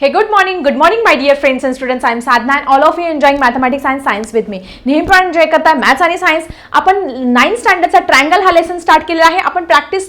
हे good morning good morning my dear friends and students. I am Sadhna and all of you enjoying mathematics and science with me. नेहमीप्रमाणे enjoy करताय maths आणि science आपण ninth स्टँडर्डचा triangle हा lesson start केलेला आहे. आपण प्रॅक्टिस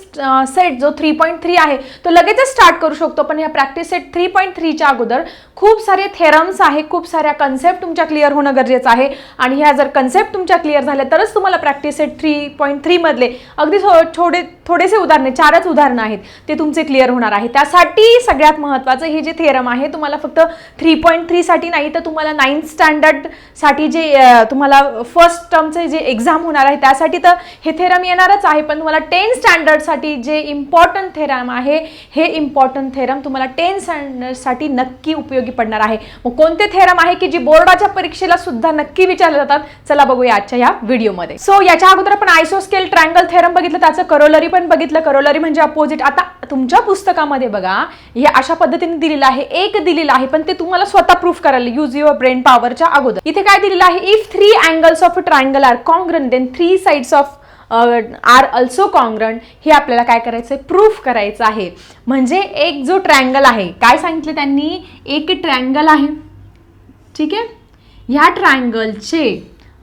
सेट जो थ्री पॉईंट थ्री आहे तो लगेचच स्टार्ट करू शकतो. पण ह्या प्रॅक्टिस सेट थ्री पॉईंट थ्रीच्या अगोदर खूप सारे थेरम्स आहे खूप साऱ्या कन्सेप्ट तुमच्या क्लिअर होणं गरजेचं आहे. आणि ह्या जर कन्सेप्ट तुमच्या क्लिअर झाल्या तरच तुम्हाला प्रॅक्टिस सेट थ्री पॉईंट थ्रीमधले अगदी थोडे थोडेसे उदाहरणे चारच उदाहरणं आहेत ते तुमचे क्लिअर होणार आहे. त्यासाठी सगळ्यात महत्त्वाचं हे जे थेरम आहे तुम्हाला फक्त थ्री पॉईंट थ्रीसाठी नाही तर तुम्हाला नाईन्थ स्टँडर्डसाठी जे तुम्हाला फर्स्ट टर्मचे जे एक्झाम होणार आहे त्यासाठी तर हे थेरम येणारच आहे. पण तुम्हाला टेन स्टँडर्डसाठी जे इम्पॉर्टंट थेरम आहे हे इम्पॉर्टंट थेरम तुम्हाला टेन स्टँडर्डसाठी नक्की उपयोगी पडणार आहे. मग कोणते थेरम आहे की जी बोर्डाच्या परीक्षेला सुद्धा नक्की विचारले जातात? चला बघूया आजच्या या व्हिडिओमध्ये सो याच्या अगोदर आपण आयसोस्केल ट्रँगल थेरम बघितलं त्याचं करोलरी पण बघितलं. करोलरी म्हणजे अपोजिट आता तुमच्या पुस्तकामध्ये बघा हे अशा पद्धतीने दिलेलं आहे. एक दिलेलं आहे पण ते तुम्हाला स्वतः प्रूफ करायला यूज युअर ब्रेन पॉवरच्या अगोदर. इथे काय दिलेलं आहे? If three angles of a triangle are congruent then three sides of are also congruent हे आपल्याला काय करायचं आहे प्रूफ करायचं आहे. म्हणजे एक जो ट्रँगल आहे काय सांगितलं त्यांनी? एक ट्रँगल आहे. ठीक आहे? ह्या ट्रायंगलचे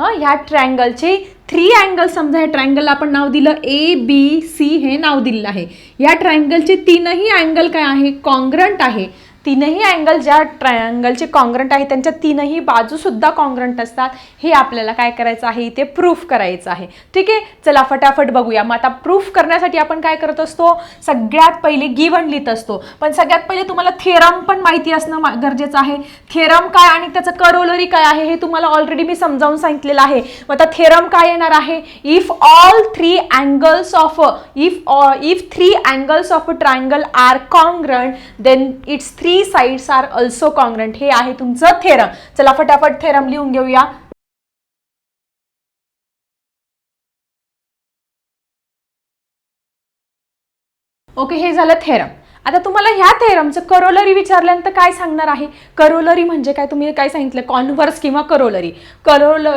ह्या ट्रायंगलचे थ्री अँगल समजा ह्या ट्रायंगलला आपण नाव दिलं ए बी सी हे नाव दिलेलं आहे. या ट्रायंगलचे तीनही अँगल काय आहे? कॉन्ग्रंट आहे. तीनही अँगल ज्या ट्रायंगलचे कॉन्ग्रंट आहे त्यांच्या तीनही बाजूसुद्धा कॉन्ग्रंट असतात. हे आपल्याला काय करायचं आहे? इथे प्रूफ करायचं आहे. ठीक आहे? चला फटाफट बघूया. मग आता प्रूफ करण्यासाठी आपण काय करत असतो? सगळ्यात पहिले गिवन लिहित असतो. पण सगळ्यात पहिले तुम्हाला थेरम पण माहिती असणं गरजेचं आहे. थेरम काय आणि त्याचं करोलरी काय आहे हे तुम्हाला ऑलरेडी मी समजावून सांगितलेलं आहे. मग आता थेरम काय येणार आहे? If all three angles of if if three angles of a triangle are congruent then its three sides are also congruent हे आहे तुमचं थेरम चला फटाफट थेरम लिहून घेऊया. ओके हे झालं थेरम आता तुम्हाला ह्या थेरमचं करोलरी विचारल्यानंतर काय सांगणार आहे? करोलरी म्हणजे काय? तुम्ही काय सांगितलं? कॉन्व्हर्स किंवा करोलरी. करोल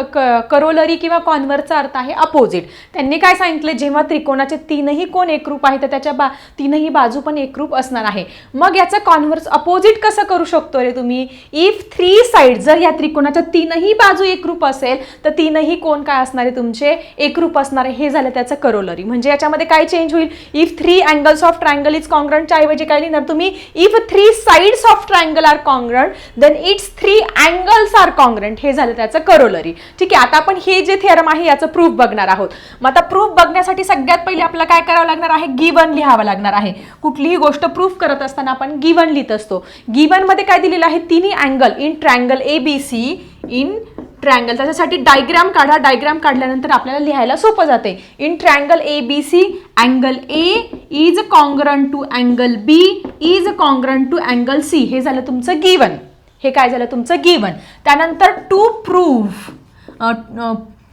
करोलरी किंवा कॉन्व्हर्सचा अर्थ आहे अपोजिट. त्यांनी काय सांगितलं? जेव्हा त्रिकोणाचे तीनही कोण एकरूप आहे तर त्याच्या बा तीनही बाजू पण एकरूप असणार आहे. मग याचं कॉन्व्हर्स अपोजिट कसं करू शकतो रे तुम्ही? इफ थ्री साईड जर या त्रिकोणाच्या तीनही बाजू एकरूप असेल तर तीनही कोण काय असणार आहे तुमचे? एकरूप असणार आहे. हे झालं त्याचं करोलरी. म्हणजे याच्यामध्ये काय चेंज होईल? If three angles of triangle is कॉन्ग्रंटच्या ऐवजी म्हणजे काय लिहिणार तुम्ही? If three sides of triangle are congruent then its three angles are congruent हे झालं त्याचं करोलरी ठीक आहे आता आपण हे जे थेरम आहे याचं प्रूफ बघणार आहोत. मग आता प्रूफ बघण्यासाठी सगळ्यात पहिले आपल्याला काय करावं लागणार आहे? गिवन लिहावं लागणार आहे. कुठलीही गोष्ट प्रूफ करत असताना आपण गिवन लिहित असतो. गिवनमध्ये काय दिलेलं आहे? तिन्ही angle in triangle A B C in triangle त्याच्यासाठी डायग्राम काढा. डायग्राम काढल्यानंतर आपल्याला लिहायला सोपं जाते. In triangle A B C angle A is congruent to angle B is congruent to angle C हे झालं तुमचं गिवन हे काय झालं तुमचं गिवन त्यानंतर टू प्रूव्ह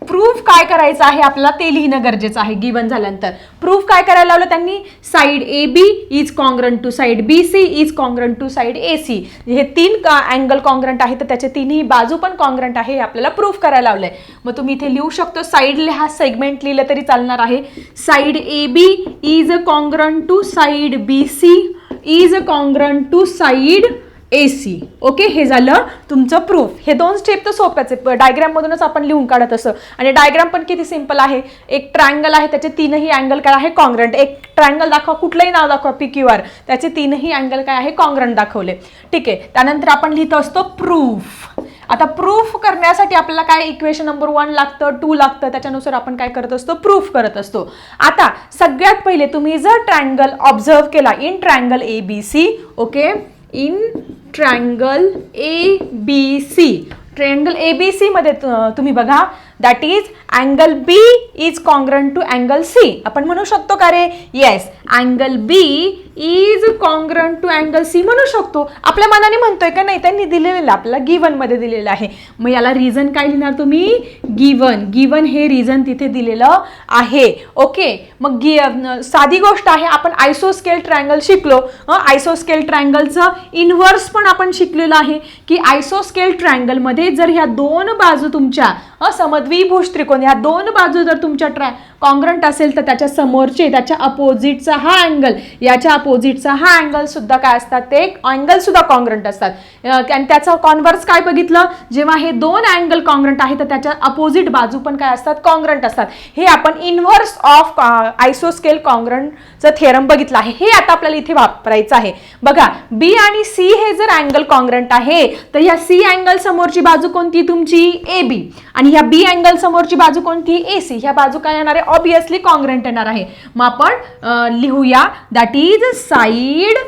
प्रूफ काय करायचं आहे आपल्याला ते लिहिणं गरजेचं आहे गिवन झाल्यानंतर. प्रूफ काय करायला लावलं त्यांनी? Side A B is congruent to side B C is congruent to side A C हे तीन अँगल कॉन्ग्रंट आहे तर त्याचे तिन्ही बाजू पण कॉन्ग्रंट आहे हे आपल्याला प्रूफ करायला लावलं आहे मग तुम्ही इथे लिहू शकतो साईड हा सेगमेंट लिहिलं तरी चालणार आहे. Side A B is congruent to side B C is congruent to side A C okay हे झालं तुमचं प्रूफ हे दोन स्टेप तर सोप्याच आहे डायग्राममधूनच आपण लिहून काढत असं. आणि डायग्राम पण किती सिंपल आहे? एक ट्रायंगल आहे त्याचे तीनही अँगल काय आहे? कॉन्ग्रंट एक ट्रायंगल दाखवा कुठलंही नाव दाखवा पी क्यू आर त्याचे तीनही अँगल काय आहे? कॉन्ग्रंट दाखवले. ठीक आहे. त्यानंतर आपण लिहित असतो प्रूफ आता प्रूफ करण्यासाठी आपल्याला काय इक्वेशन नंबर वन लागतं टू लागतं? त्याच्यानुसार आपण काय करत असतो? प्रूफ करत असतो. आता सगळ्यात पहिले तुम्ही जर ट्रायंगल ऑब्झर्व केला in triangle A B C okay in triangle A B C. Triangle A B सीमध्ये तुम्ही बघा. That is angle B is congruent to angle C आपण म्हणू शकतो का रे? Yes angle B is congruent to angle C म्हणू शकतो. आपल्या मनाने म्हणतोय का नाही? त्यांनी दिलेलं आपल्याला गिवनमध्ये दिलेलं आहे. मग याला रिझन काय लिहिणार तुम्ही? गिवन गिवन हे रिझन तिथे दिलेलं आहे. ओके मग गि साधी गोष्ट आहे आपण आयसोस्केल ट्रायंगल शिकलो. आयसोस्केल ट्रायंगलचं इन्व्हर्स पण आपण शिकलेलं आहे. की आयसोस्केल ट्रायंगलमध्ये जर ह्या दोन बाजू तुमच्या समज द्विभुज त्रिकोण ह्या दोन बाजू जर तुमच्या ट्राय कॉन्ग्रंट असेल तर त्याच्या समोरचे त्याच्या अपोजिटचा हा अँगल याच्या अपोजिटचा हा अँगल सुद्धा काय असतात? ते अँगलसुद्धा कॉन्ग्रंट असतात. आणि त्याचं कॉन्व्हर्स काय बघितलं? जेव्हा हे दोन अँगल कॉन्ग्रंट आहे तर त्याच्या अपोजिट बाजू पण काय असतात? कॉन्ग्रंट असतात. हे आपण इन्व्हर्स ऑफ आयसोस्केल कॉन्ग्रंटचं थेरम बघितलं आहे. हे आता आपल्याला इथे वापरायचं आहे. बघा बी आणि सी हे जर अँगल कॉन्ग्रंट आहे तर ह्या सी अँगल समोरची बाजू कोणती? तुमची ए बी आणि ह्या बी अँगल समोरची बाजू कोणती? ए सी ह्या बाजू काय येणार आहे? ऑब्विसली कॉन्ग्रंट येणार आहे. मग आपण लिहूया. दॅट इज साईड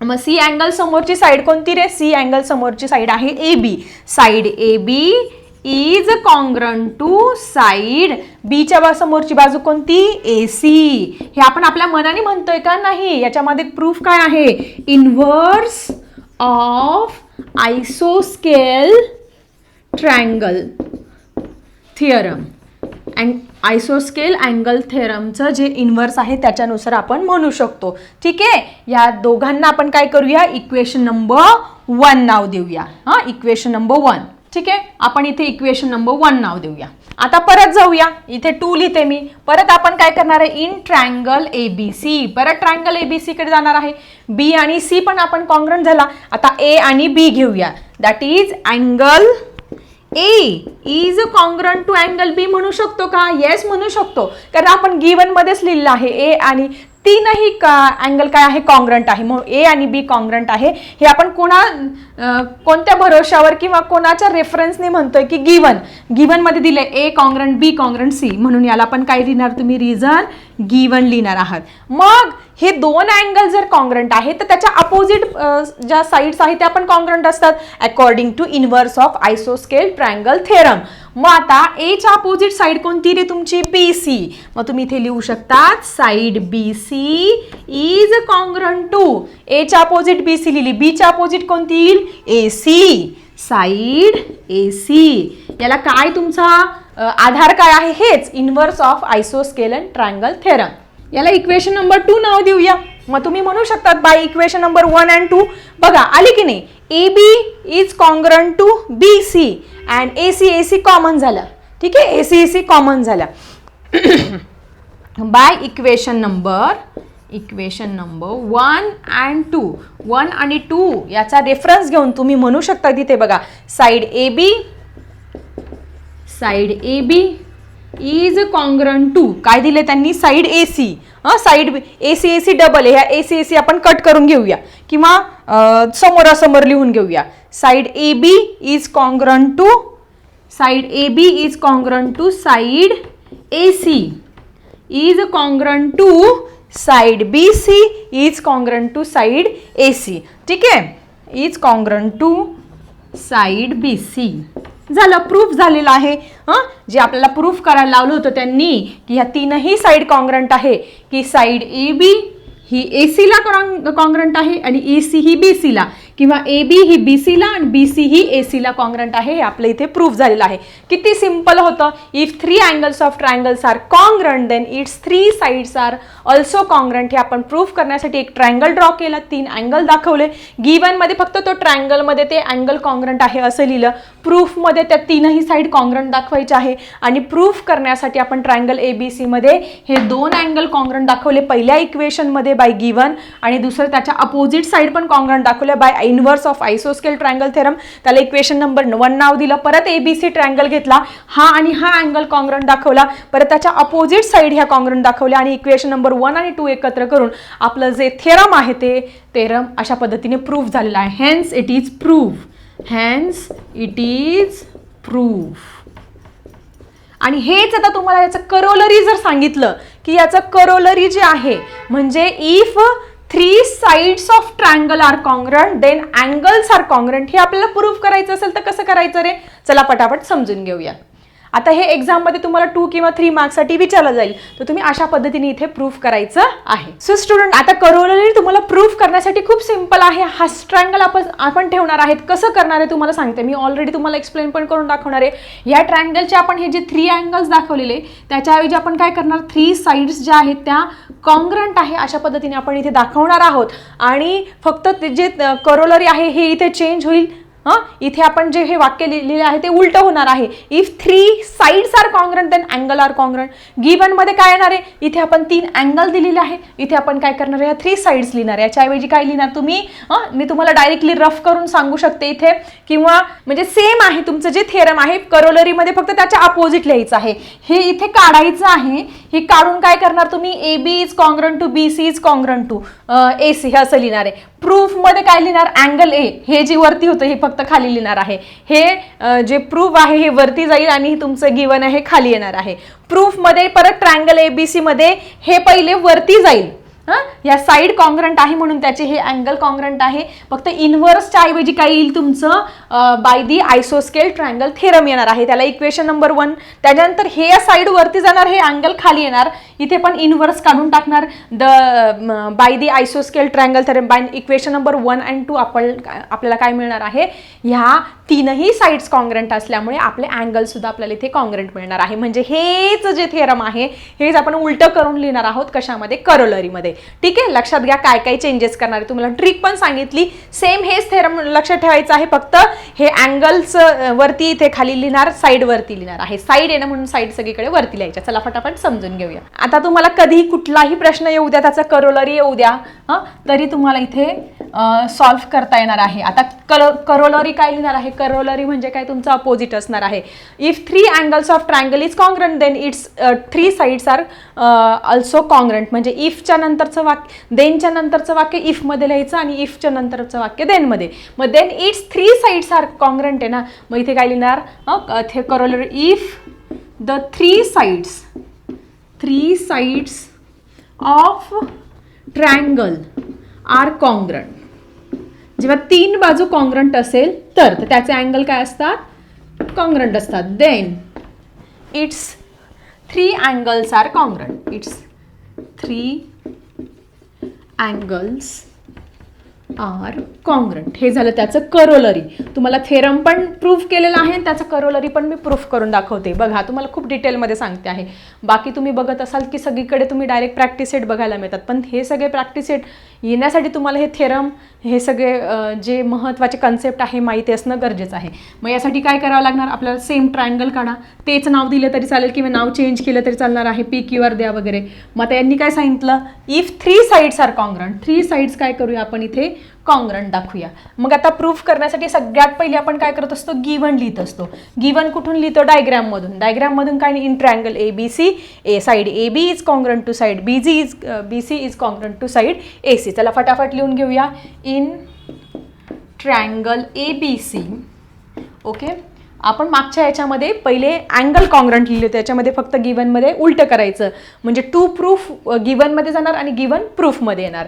मग सी अँगल समोरची साईड कोणती रे? सी अँगल समोरची साईड आहे A B side A B is congruent to side बीच्या समोरची बाजू कोणती? ए सी हे आपण आपल्या मनाने म्हणतोय का नाही? याच्यामध्ये प्रूफ काय आहे? इन्व्हर्स ऑफ आयसोस्केल ट्रँगल थिअरम अँड आयसोस्केल अँगल थेरमचं जे इन्व्हर्स आहे त्याच्यानुसार आपण म्हणू शकतो. ठीक आहे? या दोघांना आपण काय करूया? इक्वेशन नंबर वन नाव देऊया. हां इक्वेशन नंबर वन ठीक आहे? आपण इथे इक्वेशन नंबर वन नाव देऊया. आता परत जाऊया. इथे टू लिहिते मी. परत आपण काय करणार आहे? In triangle A B C परत ट्रँगल ए बी सीकडे जाणार आहे. बी आणि सी पण आपण कॉन्ग्रंट झाला. आता ए आणि बी घेऊया. That is angle A is a congruent to angle B म्हणू शकतो का? येस म्हणू शकतो. कारण आपण गिवन मध्येच लिहिलं आहे. ए आणि तीनही का अँगल काय आहे? कॉन्ग्रंट आहे. म्हणून ए आणि बी कॉन्ग्रंट आहे. हे आपण कोणा कोणत्या भरोशावर किंवा कोणाच्या रेफरन्सने म्हणतोय की गिवन गिवनमध्ये दिले A congruent B congruent C म्हणून याला पण काय लिहिणार तुम्ही? रिझन गिवन लिहिणार आहात. मग हे दोन अँगल जर कॉन्ग्रंट आहे तर त्याच्या अपोजिट ज्या साईड्स आहेत त्या पण कॉन्ग्रंट असतात. अकॉर्डिंग टू इन्व्हर्स ऑफ आयसोस्केल ट्रँगल थेरम मग आता एच्या अपोजिट साईड कोणती रे तुमची? बी सी मग तुम्ही इथे लिहू शकतात side B C is congruent to एच्या अपोजिट बी सी लिहिली. बीच्या अपोजिट कोणती येईल? A C side A C याला काय तुमचा आधार काय आहे? हेच इन्व्हर्स ऑफ आयसोस्केल अँड थेरम याला इक्वेशन नंबर टू नाव देऊया. मग तुम्ही म्हणू शकतात by equation number one and two बघा आली की नाही? A B is congruent to B C and A C A C common झालं. ठीक आहे? A C A C common झालं. By equation number equation number one and two one आणि two याचा रेफरन्स घेऊन तुम्ही म्हणू शकता तिथे बघा. Side A B side A B is congruent to काय दिले त्यांनी? साईड ए सी हां side A C A C double ह्या ए सी ए सी आपण कट करून घेऊया. किंवा समोरासमोर लिहून घेऊया. Side A B is congruent to side A B is congruent to side A C is congruent to side B C is congruent to side A C ठीक आहे? Is congruent to side B C झालं proof झालेलं आहे. हां? जे आपल्याला proof करायला लावलं होतं त्यांनी की ह्या तीनही साईड कॉन्ग्रंट आहे. की साईड ए बी ही ए सीला कॉन्ग्रंट आहे आणि ई सी ही बी सीला किंवा ए बी ही बी सीला आणि बी सी ही ए सीला कॉन्ग्रंट आहे हे आपलं इथे प्रूफ झालेलं आहे. किती सिंपल होतं? If three angles of triangles are congruent then its three sides are also congruent हे आपण प्रूफ करण्यासाठी एक ट्रायंगल ड्रॉ केला तीन अँगल दाखवले. गिवनमध्ये फक्त तो ट्रायंगलमध्ये ते अँगल कॉन्ग्रंट आहे असं लिहिलं. प्रूफमध्ये त्या तीनही साईड कॉन्ग्रंट दाखवायचे आहे. आणि प्रूफ करण्यासाठी आपण ट्रायंगल ए बी सीमध्ये हे दोन अँगल कॉन्ग्रंट दाखवले पहिल्या इक्वेशनमध्ये बाय गिवन आणि दुसरं त्याच्या अपोजिट साईड पण कॉन्ग्रंट दाखवले बाय इन्व्हर्स ऑफ आयसोस्केल ट्रायंगल थेरम त्याला इक्वेशन नंबर वन नाव दिलं. परत ए बी सी ट्रायंगल घेतला. हा आणि हा अँगल कॉन्ग्रंट दाखवला. परत त्याच्या अपोजिट साईड ह्या कॉंग्रन दाखवल्या आणि इक्वेशन नंबर वन आणि टू एकत्र करून आपलं जे थेरम आहे ते थेरम अशा पद्धतीने प्रूव्ह झालेलं आहे. Hence it is prove hence it is proof आणि हेच आता तुम्हाला याचं करोलरी जर सांगितलं की याचं करोलरी जे आहे म्हणजे if three sides of triangle are congruent then angles are congruent हे आपल्याला प्रूफ करायचं असेल तर कसं करायचं रे? चला पटापट समजून घेऊया. आता हे एक्झाममध्ये तुम्हाला टू किंवा थ्री मार्क्ससाठी विचारलं जाईल. तर तुम्ही अशा पद्धतीने इथे प्रूफ करायचं आहे. सो स्टुडंट आता करोलरी तुम्हाला प्रूफ करण्यासाठी खूप सिंपल आहे. हा ट्रायंगल आपण आपण ठेवणार आहेत. कसं करणार आहे तुम्हाला सांगते. मी ऑलरेडी तुम्हाला एक्सप्लेन पण करून दाखवणार आहे. या ट्रायंगलचे आपण हे जे थ्री अँगल्स दाखवलेले त्याच्याऐवजी आपण काय करणार? थ्री साईड्स ज्या आहेत त्या कॉन्ग्रंट आहे अशा पद्धतीने आपण इथे दाखवणार आहोत. आणि फक्त ते जे करोलरी आहे हे इथे चेंज होईल? हं? इथे आपण जे हे वाक्य लिहिलेले आहे ते उलटं होणार आहे. If three sides are congruent then angle are congruent गिवनमध्ये काय येणार आहे? इथे आपण तीन अँगल दिलेले आहे. इथे आपण काय करणार आहे? थ्री साईड्स लिहिणार आहे. याच्याऐवजी काय लिहिणार तुम्ही? मी तुम्हाला डायरेक्टली रफ करून सांगू शकते इथे. किंवा म्हणजे सेम आहे तुमचं जे थेरम आहे करोलरीमध्ये फक्त त्याच्या अपोजिट लिहायचं आहे. हे इथे काढायचं आहे. हे काढून काय करणार तुम्ही? A B is congruent to B C is congruent to A C हे असं लिहिणार आहे. प्रूफमध्ये काय लिहिणार? अँगल ए हे जे वरती होतं हे फक्त खाली लिहिणार आहे. हे जे प्रूफ आहे हे वरती जाईल आणि हे तुमचं गिवन आहे खाली येणार आहे. प्रूफमध्ये परत ट्रँगल ए बी सी मध्ये हे पहिले वरती जाईल. हा? या साईड कॉन्ग्रंट आहे म्हणून त्याचे हे अँगल कॉन्ग्रंट आहे. फक्त इन्व्हर्सच्या ऐवजी काय येईल तुमचं? बाय दी आयसोस्केल ट्रायंगल थेरम येणार आहे. त्याला इक्वेशन नंबर वन त्याच्यानंतर हे या साईड वरती जाणार हे अँगल खाली येणार. इथे पण इनवर्स काढून टाकणार. The by the आयसोस्केल triangle theorem by equation number one and two आपण आपल्याला काय मिळणार आहे? ह्या तीनही साईड्स कॉन्ग्रंट असल्यामुळे आपले अँगल सुद्धा आपल्याला इथे कॉन्ग्रंट मिळणार आहे. म्हणजे हेच जे थेरम आहे हेच आपण उलटं करून लिहिणार आहोत कशामध्ये? करोलरीमध्ये ठीक आहे? लक्षात घ्या काय काय चेंजेस करणार आहे. तुम्हाला ट्रिक पण सांगितली. सेम हेच थेरम लक्षात ठेवायचं आहे फक्त. हे अँगल्स वरती इथे खाली लिहिणार साईडवरती लिहिणार आहे. साईड येणं म्हणून साईड सगळीकडे वरती लिहायच्या. चला फटाफट समजून घेऊया. आता तुम्हाला कधी कुठलाही प्रश्न येऊ द्या त्याचं करोलरी येऊ द्या हं, तरी तुम्हाला इथे सॉल्व्ह करता येणार आहे. आता करो करोलरी काय लिहिणार आहे? करोलरी म्हणजे काय? तुमचं अपोजिट असणार आहे. If three angles of triangle is congruent then its three sides are also congruent म्हणजे इफच्या नंतरचं वाक्य देनच्या नंतरचं वाक्य इफमध्ये लिहायचं आणि इफच्या नंतरचं वाक्य देनमध्ये मग then its three sides are congruent आहे ना? मग इथे काय लिहिणार? The corollary if the three sides three sides of triangle are congruent जेव्हा तीन बाजू कॉन्ग्रंट असेल तर तर त्याचे अँगल काय असतात? कॉन्ग्रंट असतात. Then its three angles are congruent its three angles are congruent हे झालं त्याचं करोलरी तुम्हाला थेरम पण प्रूफ केलेलं आहे आणि त्याचं करोलरी पण मी प्रूफ करून दाखवते. बघा तुम्हाला खूप डिटेलमध्ये सांगते आहे. बाकी तुम्ही बघत असाल की सगळीकडे तुम्ही डायरेक्ट प्रॅक्टिस सेट बघायला मिळतात. पण हे सगळे प्रॅक्टिस सेट येण्यासाठी तुम्हाला हे थेरम हे सगळे जे महत्त्वाचे कन्सेप्ट आहे माहिती असणं गरजेचं आहे. मग यासाठी काय करावं लागणार? आपल्याला सेम ट्रायंगल काढा. तेच नाव दिलं तरी चालेल किंवा नाव चेंज केलं तरी चालणार आहे पी क्यू आर द्या वगैरे. मग आता यांनी काय सांगितलं? If three sides are congruent three sides काय करूया आपण इथे? कॉन्ग्रंट दाखवूया. मग आता प्रूफ करण्यासाठी सगळ्यात पहिले आपण काय करत असतो? गिवन लिहित असतो. गिवन कुठून लिहितो? डायग्रॅममधून डायग्रॅममधून काय in triangle A B C A side A B is congruent to side B G is B C is congruent to side A C चला फटाफट लिहून घेऊया. In triangle A B C okay आपण मागच्या याच्यामध्ये पहिले अँगल कॉन्ग्रंट लिहिले त्याच्यामध्ये फक्त गिवनमध्ये उलटं करायचं. म्हणजे टू प्रूफ गिवनमध्ये जाणार आणि गिवन प्रूफमध्ये येणार.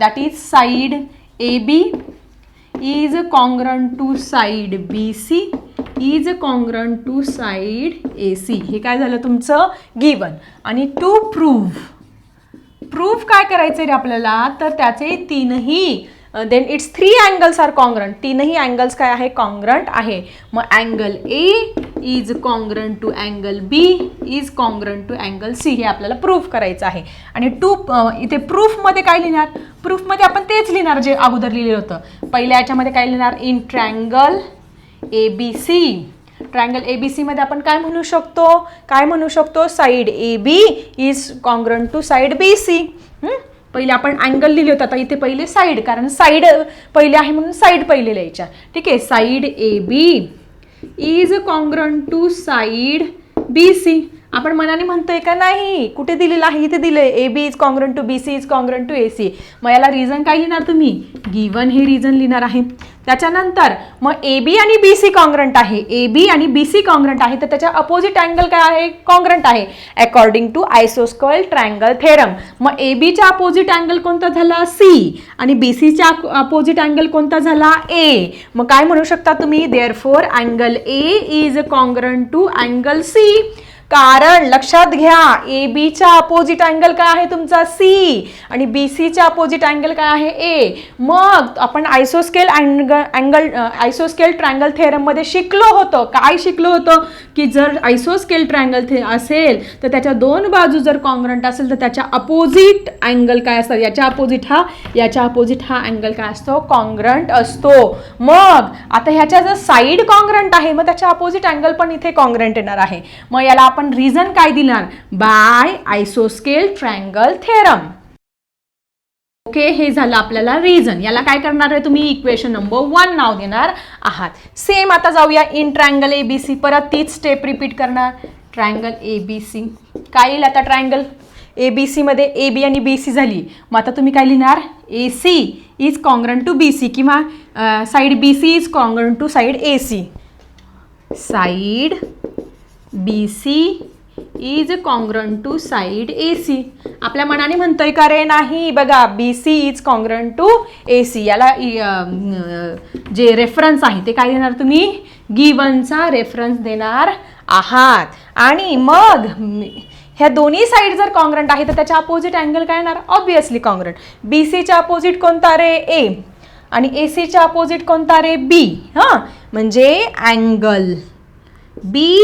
That is side A B is congruent to side B C is congruent to side A C हे काय झालं तुमचं? गिवन आणि टू प्रूफ प्रूफ काय करायचं रे आपल्याला? तर त्याचे तीनही then its three angles are congruent तीनही अँगल्स काय आहे? कॉन्ग्रंट आहे. मग angle A is congruent to angle B is congruent to angle C हे आपल्याला प्रूफ करायचं आहे. आणि टू इथे प्रूफमध्ये काय लिहिणार? प्रूफमध्ये आपण तेच लिहिणार जे अगोदर लिहिलेलं होतं. पहिल्या याच्यामध्ये काय लिहिणार? In triangle A B C triangle A B सीमध्ये आपण काय म्हणू शकतो? काय म्हणू शकतो? Side A B is congruent to side B C पहिले आपण अँगल लिहिले होतं आता इथे पहिले साईड कारण साईड पहिले आहे म्हणून साईड पहिले लिहायच्या. ठीक आहे side A B is congruent to side B C आपण मनाने म्हणतोय का नाही? कुठे दिलेलं आहे? इथे दिलंय. A B is congruent to B C is congruent to A C मग याला रिझन काय लिहिणार तुम्ही? गिवन हे रिझन लिहिणार आहे. त्याच्यानंतर मग ए बी आणि बी सी कॉंग्रंट आहे. ए बी आणि बी सी कॉंग्रंट आहे. तर त्याच्या अपोजिट अँगल काय आहे? कॉंग्रंट आहे. अकॉर्डिंग टू आयसोस्कॉल ट्रँगल थेरम मग ए बीच्या अपोजिट अँगल कोणता झाला? सी आणि बी सीच्या अपोजिट अँगल कोणता झाला? ए मग काय म्हणू शकता तुम्ही? Therefore angle A is congruent to angle C कारण लक्षात घ्या ए बीच्या अपोजिट अँगल काय आहे तुमचा? सी आणि बी सीच्या अपोजिट अँगल काय आहे? ए मग आपण आयसोस्केल अँगल अँगल आयसोस्केल ट्रँगल थेरममध्ये शिकलो होतो. काय शिकलो होतं? की जर आयसोस्केल ट्रँगल थे असेल तर त्याच्या दोन बाजू जर कॉन्ग्रंट असेल तर त्याच्या अपोजिट अँगल काय असतात याच्या अपोजिट हा याच्या अपोजिट हा अँगल काय असतो? कॉन्ग्रंट असतो. मग आता ह्याच्या जर साईड कॉन्ग्रंट आहे मग त्याच्या अपोजिट अँगल पण इथे कॉन्ग्रंट येणार आहे. मग याला आपण रिझन काय दिणार बाय आयसोस्केल ट्रँगल थेरम ओके हे झालं आपल्याला रिझन याला काय करणार आहे तुम्ही? इक्वेशन नंबर वन नाव देणार आहात. सेम आता जाऊया in triangle A B C परत तीच स्टेप रिपीट करणार. ट्रायंगल ए बी सी काय येईल आता ट्रायंगल ए बी सीमध्ये ए बी आणि बी सी झाली. मग आता तुम्ही काय लिहिणार? A C is congruent to B C किंवा side B C is congruent to side A C side B C is congruent to side A C आपल्या मनाने म्हणतोय का रे? नाही बघा B C is congruent to A C याला इ- जे रेफरन्स आहे ते काय देणार तुम्ही? गिवनचा रेफरन्स देणार आहात. आणि मग ह्या दोन्ही साईड जर कॉंग्रंट आहे तर त्याच्या अपोजिट अँगल काय येणार? ऑब्विसली कॉंग्रंट बी सीच्या अपोजिट कोणता रे? ए आणि ए सीच्या अपोजिट कोणता रे? बी हां? म्हणजे angle B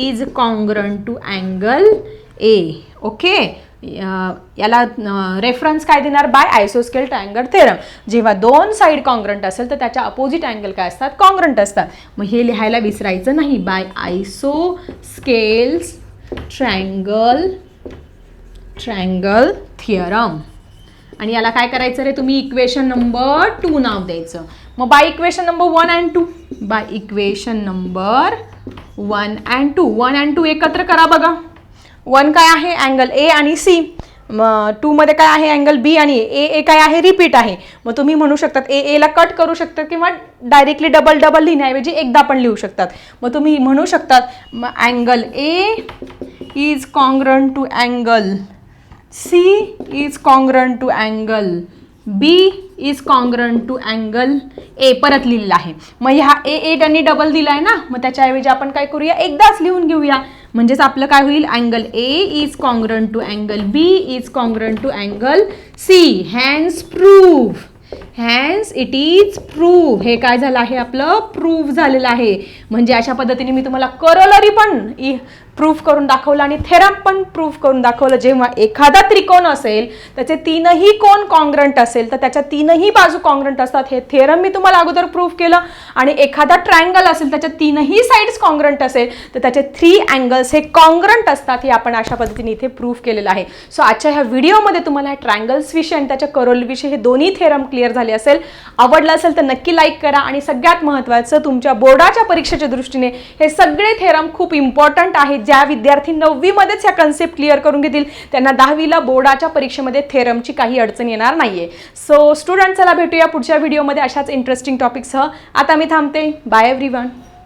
is congruent to angle A okay याला uh, रेफरन्स काय देणार? बाय आयसोस्केल ट्रायंगल थेरम जेव्हा दोन साईड कॉन्ग्रंट असेल तर त्याच्या अपोजिट अँगल काय असतात? कॉन्ग्रंट असतात. मग हे लिहायला विसरायचं नाही. By isosceles triangle triangle theorem आणि याला काय करायचं रे? तुम्ही इक्वेशन नंबर टू नाव द्यायचं. मग by equation number one and two by equation number one and two one and two एकत्र करा बघा. वन काय आहे? अँगल ए आणि सी मग टूमध्ये काय आहे? अँगल बी आणि ए ए काय आहे? रिपीट आहे. मग तुम्ही म्हणू शकतात ए एला कट करू शकतात किंवा डायरेक्टली डबल डबल लिहिण्याऐवजी एकदा पण लिहू शकतात. मग तुम्ही म्हणू शकतात मग angle A is congruent to angle C is congruent to angle B is congruent to angle A परत लिहिलेला आहे. मग ह्या ए एट आणि डबल दिलाय ना? मग त्याच्याऐवजी आपण काय करूया? एकदाच लिहून घेऊया. म्हणजेच आपलं काय होईल? Angle A is congruent to angle B is congruent to angle C hence prove hence it is prove हे काय झालं आहे? आपलं प्रूव्ह झालेलं आहे. म्हणजे अशा पद्धतीने मी तुम्हाला करलरी पण प्रूफ करून दाखवलं आणि थेरम पण प्रूफ करून दाखवलं. जेव्हा एखादा त्रिकोण असेल त्याचे तीनही कोण कॉंग्रंट असेल तर त्याच्या तीनही बाजू कॉन्ग्रंट असतात. हे थेरम मी तुम्हाला अगोदर प्रूफ केलं. आणि एखादा ट्रायंगल असेल त्याच्या तीनही साईड्स कॉन्ग्रंट असेल तर त्याचे थ्री अँगल्स हे कॉन्ग्रंट असतात हे आपण अशा पद्धतीने इथे प्रूफ केलेलं आहे. सो आजच्या ह्या व्हिडिओमध्ये तुम्हाला ह्या ट्रायंगल्स आणि त्याच्या करोलविषयी हे दोन्ही थेरम क्लिअर झाले असेल. आवडलं असेल तर नक्की लाईक करा आणि सगळ्यात महत्त्वाचं तुमच्या बोर्डाच्या परीक्षेच्या दृष्टीने हे सगळे थेरम खूप इम्पॉर्टंट आहेत. ज्या विद्यार्थी नववीमध्येच ह्या कन्सेप्ट क्लिअर करून घेतील त्यांना दहावीला बोर्डाच्या परीक्षेमध्ये थेरमची काही अडचण येणार नाहीये. सो स्टुडंट चला भेटूया पुढच्या व्हिडिओमध्ये अशाच इंटरेस्टिंग टॉपिकसह आता मी थांबते. Bye every